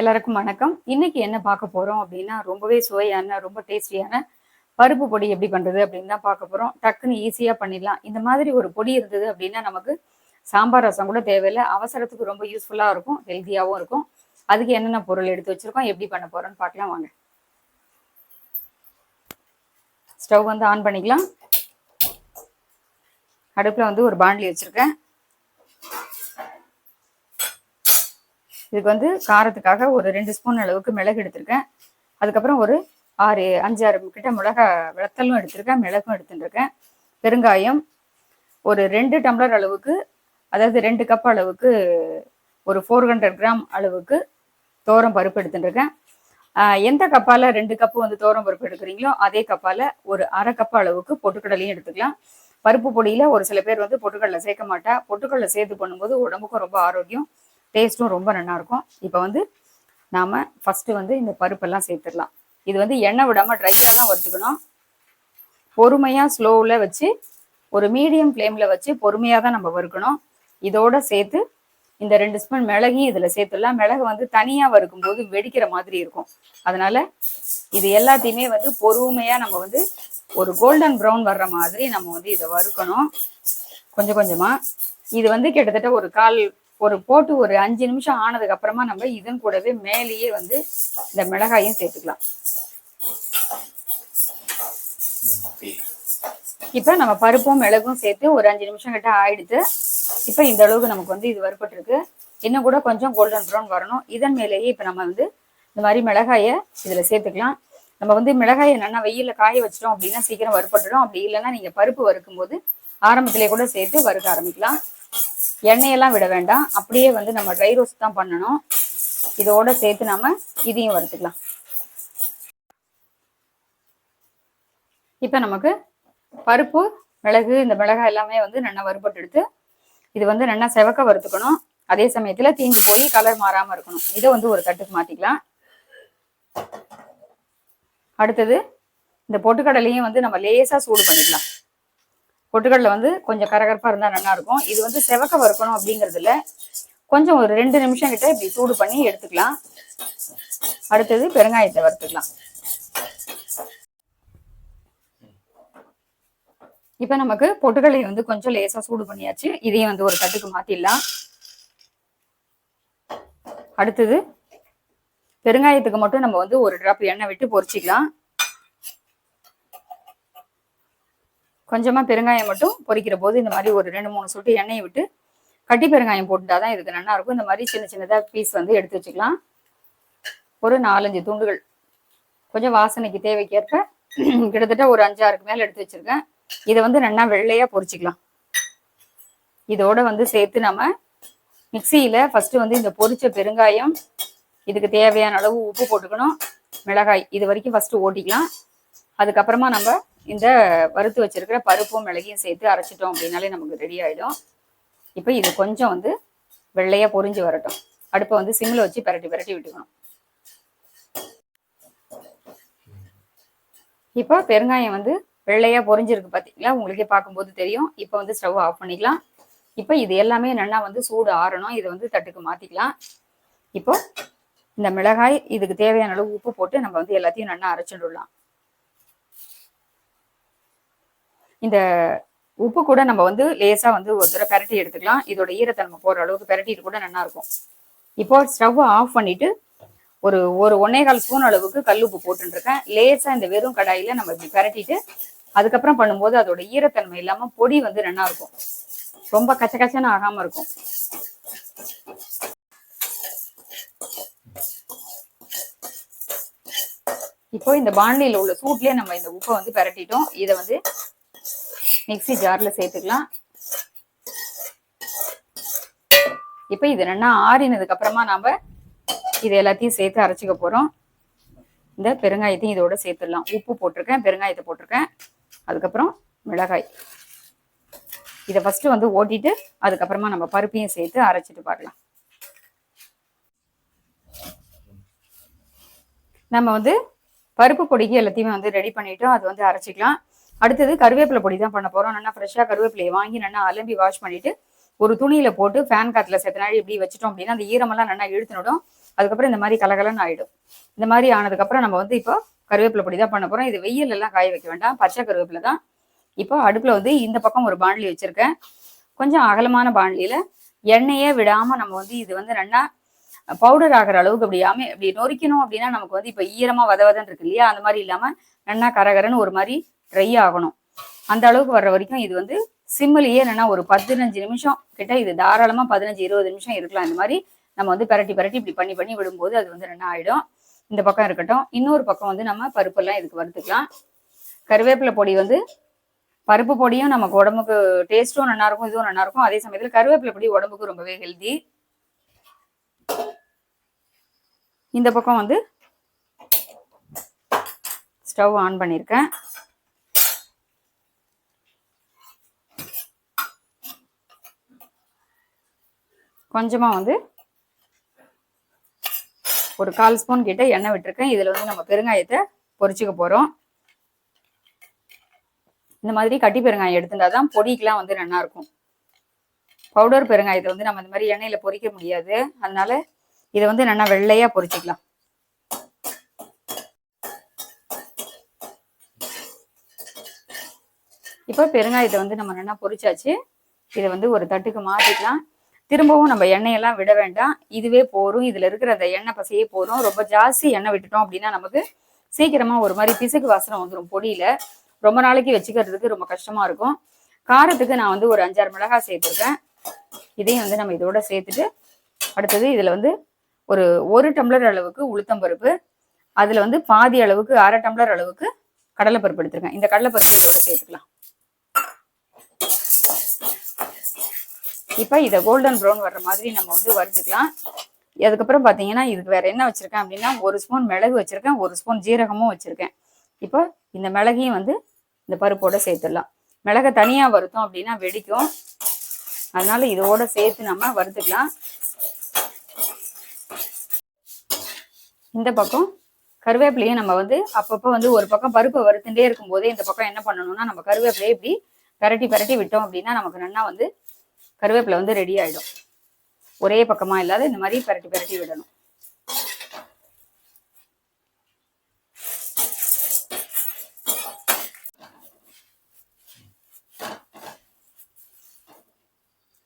எல்லாருக்கும் வணக்கம். இன்னைக்கு என்ன பார்க்க போறோம் அப்படின்னா ரொம்பவே சுவையான ரொம்ப டேஸ்டியான பருப்பு பொடி எப்படி பண்றது அப்படின்னு தான் பார்க்க போறோம். டக்குன்னு ஈஸியா பண்ணிடலாம். இந்த மாதிரி ஒரு பொடி இருந்தது அப்படின்னா நமக்கு சாம்பார் ரசம் கூட தேவையில்லை. அவசரத்துக்கு ரொம்ப யூஸ்ஃபுல்லா இருக்கும் ஹெல்த்தியாகவும் இருக்கும். அதுக்கு என்னென்ன பொருள் எடுத்து வச்சிருக்கோம் எப்படி பண்ண போறோம்னு பார்க்கலாம் வாங்க. ஸ்டவ் வந்து ஆன் பண்ணிக்கலாம். அடுப்புல வந்து ஒரு பாண்ட்லி வச்சிருக்கேன். இதுக்கு வந்து காரத்துக்காக ஒரு ரெண்டு ஸ்பூன் அளவுக்கு மிளகு எடுத்திருக்கேன். அதுக்கப்புறம் ஒரு ஆறு அஞ்சு ஆறு கிட்ட மிளகா வெத்தலும் எடுத்திருக்கேன் மிளகும் எடுத்துட்டுருக்கேன். பெருங்காயம் ஒரு ரெண்டு டம்ளர் அளவுக்கு அதாவது ரெண்டு கப் அளவுக்கு ஒரு ஃபோர் ஹண்ட்ரட் கிராம் அளவுக்கு தோரம் பருப்பு எடுத்துட்டுருக்கேன். எந்த கப்பால் ரெண்டு கப்பு வந்து தோரம் பருப்பு எடுக்கிறீங்களோ அதே கப்பால் ஒரு அரை கப் அளவுக்கு பொட்டுக்கடலையும் எடுத்துக்கலாம். பருப்பு பொடியில் ஒரு சில பேர் வந்து பொட்டுக்கடலை சேர்க்க மாட்டா. பொட்டுக்கடலை சேர்த்து பண்ணும்போது உடம்புக்கும் ரொம்ப ஆரோக்கியம். டேஸ்ட்டும் ரொம்ப நல்லாயிருக்கும். இப்போ வந்து நாம் ஃபஸ்ட்டு வந்து இந்த பருப்பெல்லாம் சேர்த்துடலாம். இது வந்து எண்ணெய் விடாமல் ட்ரையாக தான் வறுத்துக்கணும். பொறுமையாக ஸ்லோவில் வச்சு ஒரு மீடியம் ஃப்ளேமில் வச்சு பொறுமையாக தான் நம்ம வறுக்கணும். இதோட சேர்த்து இந்த ரெண்டு ஸ்பூன் மிளகையும் இதில் சேர்த்துடலாம். மிளகு வந்து தனியாக வறுக்கும்போது வெடிக்கிற மாதிரி இருக்கும். அதனால் இது எல்லாத்தையுமே வந்து பொறுமையாக நம்ம வந்து ஒரு கோல்டன் ப்ரௌன் வர்ற மாதிரி நம்ம வந்து இதை வறுக்கணும். கொஞ்சம் கொஞ்சமாக இது வந்து கிட்டத்தட்ட ஒரு கால் ஒரு போட்டு ஒரு அஞ்சு நிமிஷம் ஆனதுக்கு அப்புறமா நம்ம இதன் கூடவே மேலேயே வந்து இந்த மிளகாயும் சேர்த்துக்கலாம். இப்போ நம்ம பருப்பும் மிளகும் சேர்த்து ஒரு அஞ்சு நிமிஷம் கிட்ட ஆயிடுத்து இப்போ இந்த அளவுக்கு நமக்கு வந்து இது வறுபட்டிருக்கு. இன்னும் கூட கொஞ்சம் கோல்டன் ப்ரௌன் வரணும். இதன் மேலேயே இப்போ நம்ம வந்து இந்த மாதிரி மிளகாயை இதில் சேர்த்துக்கலாம். நம்ம வந்து மிளகாயை நல்லா வெயிலில் காய வச்சிட்டோம் அப்படின்னா சீக்கிரம் வறுபட்டுடும். அப்படி இல்லைன்னா நீங்கள் பருப்பு வறுக்கும் போது ஆரம்பத்திலே கூட சேர்த்து வறுக்க ஆரம்பிக்கலாம். எண்ணெயெல்லாம் விட வேண்டாம். அப்படியே வந்து நம்ம ட்ரை ரோஸ்ட் தான் பண்ணணும். இதோட சேர்த்து நம்ம இதையும் வறுத்துக்கலாம். இப்போ நமக்கு பருப்பு மிளகு இந்த மிளகாய் எல்லாமே வந்து நல்லா வறுபட்டு எடுத்து இது வந்து நல்லா செவக்க வறுத்துக்கணும். அதே சமயத்தில் தீஞ்சு போய் கலர் மாறாமல் இருக்கணும். இதை வந்து ஒரு தட்டுக்கு மாற்றிக்கலாம் அடுத்தது இந்த பொட்டுக்கடலையும் வந்து நம்ம லேசாக சூடு பண்ணிக்கலாம். பொட்டுக்கடலை வந்து கொஞ்சம் கரகரப்பாக இருந்தால் நல்லா இருக்கும் இது வந்து செவக்க வறுக்கணும் அப்படிங்கறதுல கொஞ்சம் ஒரு ரெண்டு நிமிஷம் கிட்ட இப்படி சூடு பண்ணி எடுத்துக்கலாம். அடுத்தது பெருங்காயத்தை வறுத்துக்கலாம். இப்போ நமக்கு பொட்டுக்கடலையை வந்து கொஞ்சம் லேசாக சூடு பண்ணியாச்சு. இதையும் வந்து ஒரு தட்டுக்கு மாற்றிடலாம் அடுத்தது பெருங்காயத்துக்கு மட்டும் நம்ம வந்து ஒரு ட்ராப் எண்ணெய் விட்டு பொரிச்சிக்கலாம். கொஞ்சமாக பெருங்காயம் மட்டும் பொரிக்கிற போது இந்த மாதிரி ஒரு ரெண்டு மூணு சொட்டு எண்ணெயை விட்டு கட்டி பெருங்காயம் போட்டுட்டா தான் இதுக்கு நல்லா இருக்கும். இந்த மாதிரி சின்ன சின்னதாக பீஸ் வந்து எடுத்து வச்சுக்கலாம். ஒரு நாலஞ்சு துண்டுகள். கொஞ்சம் வாசனைக்கு தேவைக்கேற்ப கிட்டத்தட்ட ஒரு அஞ்சாறுக்கு மேலே எடுத்து வச்சுருக்கேன். இதை வந்து நல்லா வெள்ளையாக பொரிச்சிக்கலாம் இதோட வந்து சேர்த்து நம்ம மிக்சியில் ஃபஸ்ட்டு வந்து இந்த பொரிச்ச பெருங்காயம் இதுக்கு தேவையான அளவு உப்பு போட்டுக்கணும் மிளகாய் இது வரைக்கும் ஃபஸ்ட்டு ஓட்டிக்கலாம். அதுக்கப்புறமா நம்ம இந்த வறுத்து வச்சிருக்கிற பருப்பும் மிளகையும் சேர்த்து அரைச்சிட்டோம் அப்படின்னாலே நமக்கு ரெடி ஆகிடும் இப்போ இது கொஞ்சம் வந்து வெள்ளையாக பொரிஞ்சு வரட்டும். அடுப்பை வந்து சிம்மில் வச்சு பிரட்டி பிரட்டி விட்டுக்கணும். இப்போ பெருங்காயம் வந்து வெள்ளையாக பொறிஞ்சிருக்கு பார்த்தீங்களா உங்களுக்கே பார்க்கும்போது தெரியும். இப்போ வந்து ஸ்டவ் ஆஃப் பண்ணிக்கலாம். இப்போ இது எல்லாமே நல்லா வந்து சூடு ஆறணும். இதை வந்து தட்டுக்கு மாற்றிக்கலாம் இப்போ இந்த மிளகாய் இதுக்கு தேவையான அளவு உப்பு போட்டு நம்ம வந்து எல்லாத்தையும் நல்லா அரைச்சிடலாம். இந்த உப்பு கூட நம்ம வந்து லேசா வந்து ஒரு தடவை பெரட்டி எடுத்துக்கலாம். இதோட ஈரத்தன்மை போற அளவுக்கு பெரட்டிட்டு கூட நல்லா இருக்கும். இப்போ ஸ்டவ் ஆஃப் பண்ணிட்டு ஒரு ஒரு ஒன்னே கால் ஸ்பூன் அளவுக்கு கல் உப்பு போட்டுருக்கேன் லேசா இந்த வெறும் கடாயில நம்ம இப்படி பெரட்டிட்டு அதுக்கப்புறம் பண்ணும்போது அதோட ஈரத்தன்மை இல்லாம பொடி வந்து நல்லா இருக்கும். ரொம்ப கச்ச கச்சன்னு ஆகாம இருக்கும். இப்போ இந்த பாண்டியில் உள்ள சூட்லயே நம்ம இந்த உப்பை வந்து பெரட்டிட்டோம். இதை வந்து மிக்ஸி ஜார்ல சேர்த்துக்கலாம். இப்போ இது என்னன்னா ஆறினதுக்கு அப்புறமா நாம இது எல்லாத்தையும் சேர்த்து அரைச்சிக்க போறோம். இந்த பெருங்காயத்தையும் இதோட சேர்த்துடலாம். உப்பு போட்டிருக்கேன் பெருங்காயத்தை போட்டிருக்கேன். அதுக்கப்புறம் மிளகாய். இதை ஃபர்ஸ்ட் வந்து ஓட்டிட்டு அதுக்கப்புறமா நம்ம பருப்பையும் சேர்த்து அரைச்சிட்டு பார்க்கலாம். நம்ம வந்து பருப்பு பொடிக்கு எல்லாத்தையுமே வந்து ரெடி பண்ணிட்டோம். அது வந்து அரைச்சிக்கலாம். அடுத்தது கருவேப்பிலை பொடி தான் பண்ண போறோம். நல்லா ஃப்ரெஷ்ஷாக கருவேப்பிலையை வாங்கி நல்லா அலம்பி வாஷ் பண்ணிட்டு ஒரு துணியில போட்டு ஃபேன் காத்துல செத்த நாள் இப்படி வச்சிட்டோம் அப்படின்னா அந்த ஈரமெல்லாம் நல்லா இழுத்துனடும். அதுக்கப்புறம் இந்த மாதிரி கலகலன்னு ஆயிடும். இந்த மாதிரி ஆனதுக்கப்புறம் நம்ம வந்து இப்போ கருவேப்பிலை பொடி தான் பண்ண போறோம். இது வெயில் எல்லாம் காய வைக்க வேண்டாம். பச்சை கருவேப்பிலை தான். இப்போ அடுப்புல வந்து இந்த பக்கம் ஒரு பாண்ட்லி வச்சிருக்கேன். கொஞ்சம் அகலமான பாண்ட்லியில எண்ணெயே விடாம நம்ம வந்து இது வந்து நல்லா பவுடர் ஆகிற அளவுக்கு அப்படி இப்படி அப்படி நொறிக்கணும் அப்படின்னா நமக்கு வந்து இப்போ ஈரமா வதவதன்னு இருக்கு இல்லையா? அந்த மாதிரி இல்லாம நல்லா கரகரன்னு ஒரு மாதிரி ட்ரை ஆகணும். அந்த அளவுக்கு வர்ற வரைக்கும் இது வந்து சிம்மிலேயே என்னன்னா ஒரு பதினஞ்சு நிமிஷம் கிட்ட இது தாராளமா பதினஞ்சு இருபது நிமிஷம் இருக்கலாம். இந்த மாதிரி நம்ம வந்து பரட்டி பரட்டி இப்படி பண்ணி பண்ணி விடும்போது அது வந்து என்ன ஆயிடும். இந்த பக்கம் இருக்கட்டும். இன்னொரு பக்கம் வந்து நம்ம பருப்பெல்லாம் இதுக்கு வறுத்துக்கலாம். கருவேப்பிலை பொடி வந்து பருப்பு பொடியும் நமக்கு உடம்புக்கு டேஸ்ட்டும் நல்லா இருக்கும் இதுவும் நல்லா இருக்கும். அதே சமயத்தில் கருவேப்பிலை பொடி உடம்புக்கு ரொம்பவே ஹெல்தி இந்த பக்கம் வந்து ஸ்டவ் ஆன் பண்ணியிருக்கேன். கொஞ்சமாக வந்து ஒரு கால் ஸ்பூன் கிட்ட எண்ணெய் விட்டுருக்கேன். இதில் வந்து நம்ம பெருங்காயத்தை பொரிச்சுக்க போகிறோம் இந்த மாதிரி கட்டி பெருங்காயம் எடுத்துட்டா தான் பொடிக்கெலாம் வந்து நல்லா இருக்கும். பவுடர் பெருங்காயத்தை வந்து நம்ம இந்த மாதிரி எண்ணெயில் பொரிக்க முடியாது. அதனால இதை வந்து நல்லா வெள்ளையாக பொறிச்சிக்கலாம் இப்போ பெருங்காயத்தை வந்து நம்ம நல்லா பொரிச்சாச்சு. இதை வந்து ஒரு தட்டுக்கு மாற்றிக்கலாம் திரும்பவும் நம்ம எண்ணெயெல்லாம் விட வேண்டாம். இதுவே போரும் இதுல இருக்கிற அந்த எண்ணெய் பசையே போதும். ரொம்ப ஜாஸ்தி எண்ணெய் விட்டுட்டோம் அப்படின்னா நமக்கு சீக்கிரமா ஒரு மாதிரி பிசுக்கு வாசனை வந்துடும் பொடியில. ரொம்ப நாளைக்கு வச்சுக்கிறதுக்கு ரொம்ப கஷ்டமா இருக்கும். காரத்துக்கு நான் வந்து ஒரு அஞ்சாறு மிளகாய் சேர்த்துருக்கேன். இதையும் வந்து நம்ம இதோட சேர்த்துட்டு அடுத்தது இதுல வந்து ஒரு ஒரு டம்ளர் அளவுக்கு உளுத்தம்பருப்பு அதுல வந்து பாதி அளவுக்கு அரை டம்ளர் அளவுக்கு கடலைப்பருப்பு எடுத்திருக்கேன். இந்த கடலைப்பருப்பு இதோட சேர்த்துக்கலாம். இப்போ இதை கோல்டன் ப்ரௌன் வர்ற மாதிரி நம்ம வந்து வறுத்துக்கலாம். அதுக்கப்புறம் பார்த்தீங்கன்னா இதுக்கு வேற என்ன வச்சிருக்கேன் அப்படின்னா ஒரு ஸ்பூன் மிளகு வச்சிருக்கேன் ஒரு ஸ்பூன் ஜீரகமும் வச்சிருக்கேன். இப்போ இந்த மிளகையும் வந்து இந்த பருப்போட சேர்த்துடலாம். மிளகை தனியாக வறுத்தோம் அப்படின்னா வெடிக்கும். அதனால இதோட சேர்த்து நம்ம வறுத்துக்கலாம். இந்த பக்கம் கருவேப்பிலையும் நம்ம வந்து அப்பப்போ வந்து ஒரு பக்கம் பருப்பை வறுத்துட்டே இருக்கும்போதே இந்த பக்கம் என்ன பண்ணணும்னா நம்ம கருவேப்பிலையை இப்படி பரட்டி பரட்டி விட்டோம் அப்படின்னா நமக்கு நல்லா வந்து கருவேப்பிலை வந்து ரெடி ஆயிடும். ஒரே பக்கமா இல்லாத இந்த மாதிரி பரட்டி பரட்டி விடணும்.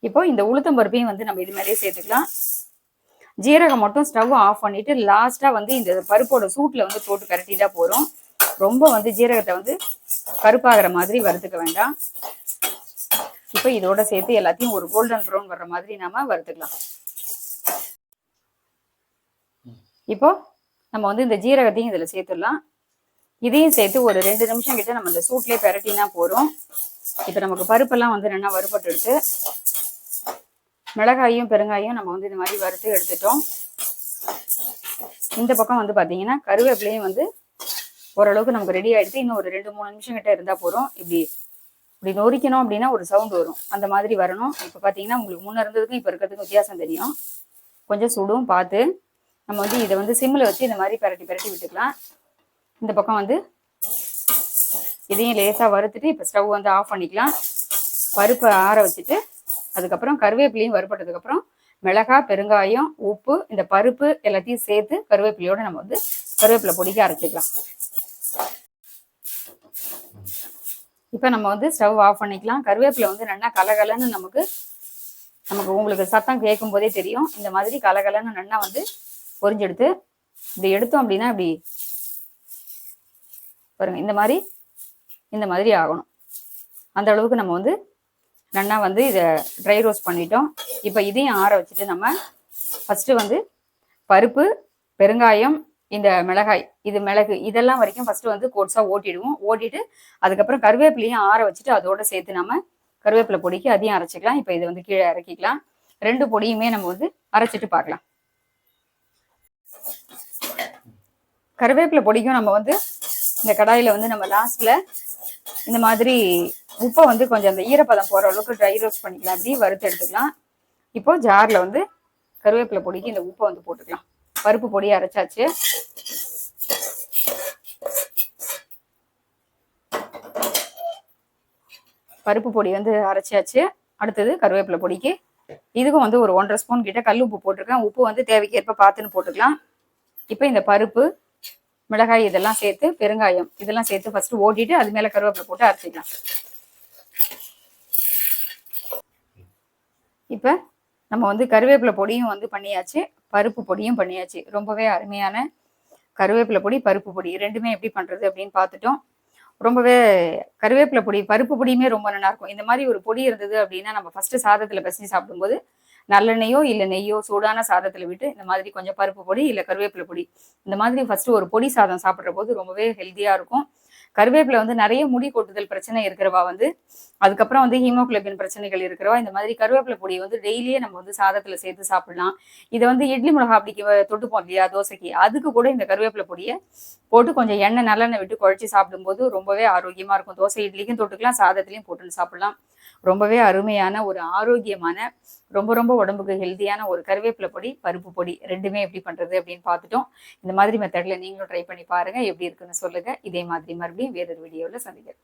இப்போ இந்த உளுத்தம் பருப்பையும் வந்து நம்ம இது மாதிரியே சேர்த்துக்கலாம். ஜீரகம் மட்டும் ஸ்டவ் ஆஃப் பண்ணிட்டு லாஸ்டா வந்து இந்த பருப்போட சூட்ல வந்து போட்டு பரட்டிட்டா போறோம் ரொம்ப வந்து ஜீரகத்தை வந்து கருப்பாகிற மாதிரி வறுத்துக்க வேண்டாம். இப்போ இதோட சேர்த்து எல்லாத்தையும் ஒரு கோல்டன் ப்ரௌன் வர்ற மாதிரி நாம வறுத்துக்கலாம். இப்போ நம்ம வந்து இந்த ஜீரகத்தையும் இதுல சேர்த்துடலாம். இதையும் சேர்த்து ஒரு ரெண்டு நிமிஷம் கிட்ட நம்ம இந்த சூட்லயே பெரட்டினா போறோம் இப்போ நமக்கு பருப்பெல்லாம் வந்து நல்லா வறுபட்டு எடுத்து மிளகாயும் பெருங்காயும் நம்ம வந்து இந்த மாதிரி வறுத்து எடுத்துட்டோம். இந்த பக்கம் வந்து பாத்தீங்கன்னா கருவேப்பிலையும் வந்து ஓரளவுக்கு நமக்கு ரெடி ஆயிடுச்சு. இன்னும் ஒரு ரெண்டு மூணு நிமிஷம் கிட்ட இருந்தா போகிறோம் இப்படி இப்படி நொறிக்கணும் அப்படின்னா ஒரு சவுண்ட் வரும். அந்த மாதிரி வரணும். இப்போ பார்த்தீங்கன்னா உங்களுக்கு முன்ன இருந்ததுக்கும் இப்போ இருக்கிறதுக்கும் வித்தியாசம் தெரியும். கொஞ்சம் சுடும் பார்த்து. நம்ம வந்து இதை வந்து சிம்மில் வச்சு இந்த மாதிரி பரட்டி பரட்டி விட்டுக்கலாம். இந்த பக்கம் வந்து இதையும் லேசாக வறுத்துட்டு இப்போ ஸ்டவ் வந்து ஆஃப் பண்ணிக்கலாம். பருப்பை ஆற வச்சுட்டு அதுக்கப்புறம் கருவேப்பிலையும் வறுபட்டதுக்கப்புறம் மிளகா பெருங்காயம் உப்பு இந்த பருப்பு எல்லாத்தையும் சேர்த்து கருவேப்பிலையோட நம்ம வந்து கருவேப்பிலை பொடிக்க அரைச்சிக்கலாம். இப்போ நம்ம வந்து ஸ்டவ் ஆஃப் பண்ணிக்கலாம். கருவேப்பிலை வந்து நல்லா கலகலன்னு நமக்கு நமக்கு உங்களுக்கு சத்தம் கேட்கும் போதே தெரியும். இந்த மாதிரி கலகலன்னு நல்லா வந்து பொறிஞ்செடுத்து இப்படி எடுத்தோம் அப்படின்னா இப்படி பாருங்க இந்த மாதிரி இந்த மாதிரி ஆகணும். அந்த அளவுக்கு நம்ம வந்து நல்லா வந்து இதை ட்ரை ரோஸ்ட் பண்ணிட்டோம். இப்போ இதையும் ஆற வச்சுட்டு நம்ம ஃபஸ்ட்டு வந்து பருப்பு பெருங்காயம் இந்த மிளகாய் இது மிளகு இதெல்லாம் வரைக்கும் ஃபர்ஸ்ட் வந்து கோட்ஸாக ஓட்டிடுவோம். ஓட்டிட்டு அதுக்கப்புறம் கருவேப்பிலையும் ஆற வச்சுட்டு அதோட சேர்த்து நம்ம கருவேப்பிலை பொடிக்கு அதையும் அரைச்சிக்கலாம். இப்போ இதை வந்து கீழே இறக்கிக்கலாம். ரெண்டு பொடியுமே நம்ம வந்து அரைச்சிட்டு பார்க்கலாம். கருவேப்பிலை பொடிக்கும் நம்ம வந்து இந்த கடாயில வந்து நம்ம லாஸ்ட்ல இந்த மாதிரி உப்பை வந்து கொஞ்சம் அந்த ஈரப்பதம் போற அளவுக்கு ட்ரை ரோஸ்ட் பண்ணிக்கலாம். அப்படி வறுத்து எடுத்துக்கலாம். இப்போ ஜார்ல வந்து கருவேப்பிலை பொடிக்கு இந்த உப்பை வந்து போட்டுக்கலாம். பருப்பு பொடி அரைச்சாச்சு. பருப்பு பொடி வந்து அரைச்சாச்சு. அடுத்தது கருவேப்பிலை பொடிக்கு. இதுக்கும் வந்து ஒரு ஒன்றரை ஸ்பூன் கிட்ட கல் உப்பு போட்டிருக்கேன். உப்பு வந்து தேவைக்கேற்ப பார்த்துன்னு போட்டுக்கலாம். இப்போ இந்த பருப்பு மிளகாய் இதெல்லாம் சேர்த்து பெருங்காயம் இதெல்லாம் சேர்த்து ஃபர்ஸ்ட் ஓட்டிட்டு அது மேல கருவேப்பிலை போட்டு அரைச்சிக்கலாம். இப்போ நம்ம வந்து கருவேப்பிலை பொடியும் வந்து பண்ணியாச்சு. பருப்பு பொடியும் பண்ணியாச்சு. ரொம்பவே அருமையான கருவேப்பிலை பொடி பருப்பு பொடி ரெண்டுமே எப்படி பண்ணுறது அப்படின்னு பார்த்துட்டோம். ரொம்பவே கருவேப்பிலை பொடி பருப்பு பொடியுமே ரொம்ப நல்லா இருக்கும். இந்த மாதிரி ஒரு பொடி இருந்தது அப்படின்னா நம்ம ஃபஸ்ட்டு சாதத்தில் பிசைஞ்சு சாப்பிடும்போது நல்லெண்ணெயோ இல்லை நெய்யோ சூடான சாதத்தில் விட்டு இந்த மாதிரி கொஞ்சம் பருப்பு பொடி இல்லை கருவேப்பிலை பொடி இந்த மாதிரி ஃபஸ்ட்டு ஒரு பொடி சாதம் சாப்பிட்ற போது ரொம்பவே ஹெல்த்தியாக இருக்கும். கருவேப்பில வந்து நிறைய முடி கொட்டுதல் பிரச்சனை இருக்கிறவா வந்து அதுக்கப்புறம் வந்து ஹீமோகுளோபின் பிரச்சனைகள் இருக்கிறவா இந்த மாதிரி கருவேப்பிலை பொடியை வந்து டெய்லியே நம்ம வந்து சாதத்துல சேர்த்து சாப்பிடலாம். இதை வந்து இட்லி மிளகா அப்படிக்கு தொட்டுப்போம் இல்லையா தோசைக்கு. அதுக்கு கூட இந்த கருவேப்பிலை பொடியை போட்டு கொஞ்சம் எண்ணெய் நல்லெண்ணெய் விட்டு குழச்சி சாப்பிடும்போது ரொம்பவே ஆரோக்கியமா இருக்கும். தோசை இட்லிக்கும் தொட்டுக்கலாம் சாதத்துலையும் போட்டு சாப்பிடலாம். ரொம்பவே அருமையான ஒரு ஆரோக்கியமான ரொம்ப ரொம்ப உடம்புக்கு ஹெல்த்தியான ஒரு கருவேப்பிலை பொடி பருப்பு பொடி ரெண்டுமே எப்படி பண்றது அப்படின்னு பார்த்துட்டோம். இந்த மாதிரி மெத்தட்ல நீங்களும் ட்ரை பண்ணி பாருங்க எப்படி இருக்குன்னு சொல்லுங்க. இதே மாதிரி மறுபடியும் வேறொரு வீடியோவில் சந்திக்கிறேன்